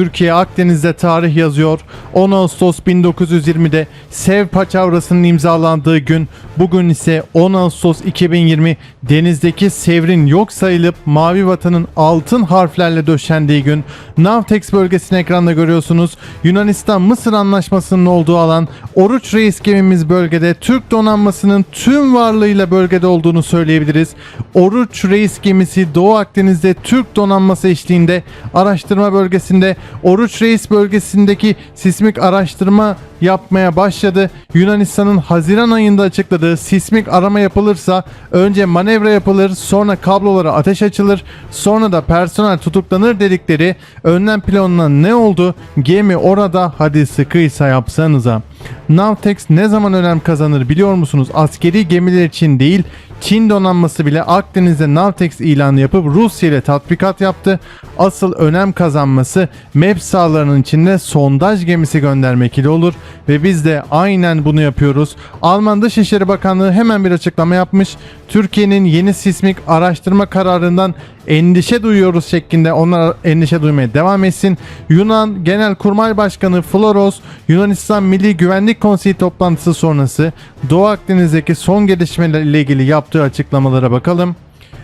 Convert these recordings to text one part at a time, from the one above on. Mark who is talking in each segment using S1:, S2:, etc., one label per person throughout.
S1: Türkiye Akdeniz'de tarih yazıyor. 10 Ağustos 1920'de Sev Paçavrası'nın imzalandığı gün. Bugün ise 10 Ağustos 2020 denizdeki Sevr'in yok sayılıp Mavi Vatan'ın altın harflerle döşendiği gün. Navtex bölgesini ekranda görüyorsunuz. Yunanistan-Mısır anlaşmasının olduğu alan Oruç Reis gemimiz bölgede Türk donanmasının tüm varlığıyla bölgede olduğunu söyleyebiliriz. Oruç Reis gemisi Doğu Akdeniz'de Türk donanması eşliğinde araştırma bölgesinde Oruç Reis bölgesindeki sismik araştırma yapmaya başladı. Yunanistan'ın Haziran ayında açıkladığı sismik arama yapılırsa önce manevra yapılır, sonra kablolara ateş açılır, sonra da personel tutuklanır dedikleri önlem planına ne oldu? Gemi orada hadi sıkıysa yapsanıza. Navtex ne zaman önem kazanır biliyor musunuz? Askeri gemiler için değil, Çin donanması bile Akdeniz'de Navtex ilanı yapıp Rusya ile tatbikat yaptı. Asıl önem kazanması MEP sahalarının içinde sondaj gemisi göndermek ile olur ve biz de aynen bunu yapıyoruz. Alman Dışişleri Bakanlığı hemen bir açıklama yapmış. Türkiye'nin yeni sismik araştırma kararından endişe duyuyoruz şeklinde onlar endişe duymaya devam etsin. Yunan Genelkurmay Başkanı Floros Yunanistan Milli Güvenlik Konseyi toplantısı sonrası Doğu Akdeniz'deki son gelişmelerle ilgili yaptığı açıklamalara bakalım.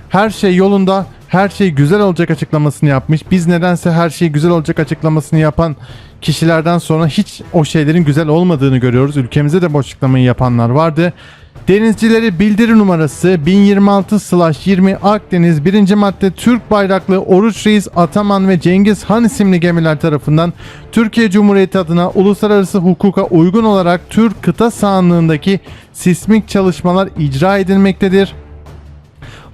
S1: Her şey yolunda, her şey güzel olacak açıklamasını yapmış. Biz nedense her şey güzel olacak açıklamasını yapan kişilerden sonra hiç o şeylerin güzel olmadığını görüyoruz. Ülkemize de bu açıklamayı yapanlar vardı. Denizcileri bildiri numarası 1026-20 Akdeniz 1. madde Türk bayraklı Oruç Reis Ataman ve Cengiz Han isimli gemiler tarafından Türkiye Cumhuriyeti adına uluslararası hukuka uygun olarak Türk kıta sahanlığındaki sismik çalışmalar icra edilmektedir.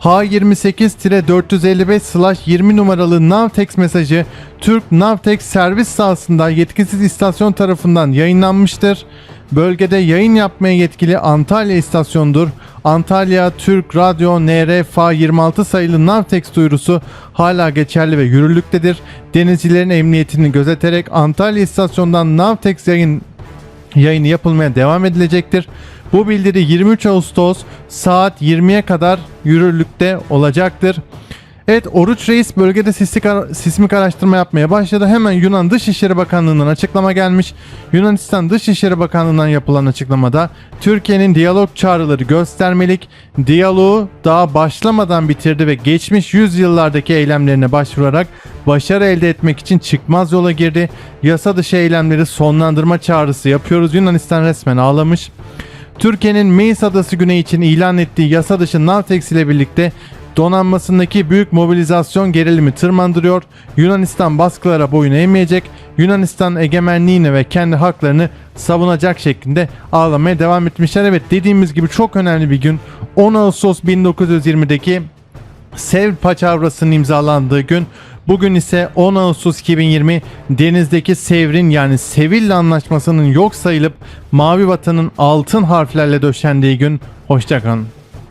S1: H28-455-20 numaralı Navtex mesajı Türk Navtex servis sahasında yetkisiz istasyon tarafından yayınlanmıştır. Bölgede yayın yapmaya yetkili Antalya istasyonudur. Antalya Türk Radyo NRFA 26 sayılı Navtex duyurusu hala geçerli ve yürürlüktedir. Denizcilerin emniyetini gözeterek Antalya istasyonundan Navtex yayın yayını yapılmaya devam edilecektir. Bu bildiri 23 Ağustos saat 20'ye kadar yürürlükte olacaktır. Evet Oruç Reis bölgede sismik, ara- sismik araştırma yapmaya başladı. Hemen Yunan Dışişleri Bakanlığı'ndan açıklama gelmiş. Yunanistan Dışişleri Bakanlığı'ndan yapılan açıklamada Türkiye'nin diyalog çağrıları göstermelik, diyaloğu daha başlamadan bitirdi ve geçmiş yüzyıllardaki eylemlerine başvurarak başarı elde etmek için çıkmaz yola girdi. Yasa dışı eylemleri sonlandırma çağrısı yapıyoruz. Yunanistan resmen ağlamış. Türkiye'nin Meis Adası Güney için ilan ettiği yasa dışı Navtex ile birlikte donanmasındaki büyük mobilizasyon gerilimi tırmandırıyor. Yunanistan baskılara boyun eğmeyecek. Yunanistan egemenliğini ve kendi haklarını savunacak şeklinde ağlamaya devam etmişler. Evet dediğimiz gibi çok önemli bir gün. 10 Ağustos 1920'deki Sev Paçavrası'nın imzalandığı gün. Bugün ise 10 Ağustos 2020 denizdeki Sevr'in yani Seville Anlaşması'nın yok sayılıp Mavi Vatan'ın altın harflerle döşendiği gün. Hoşçakalın.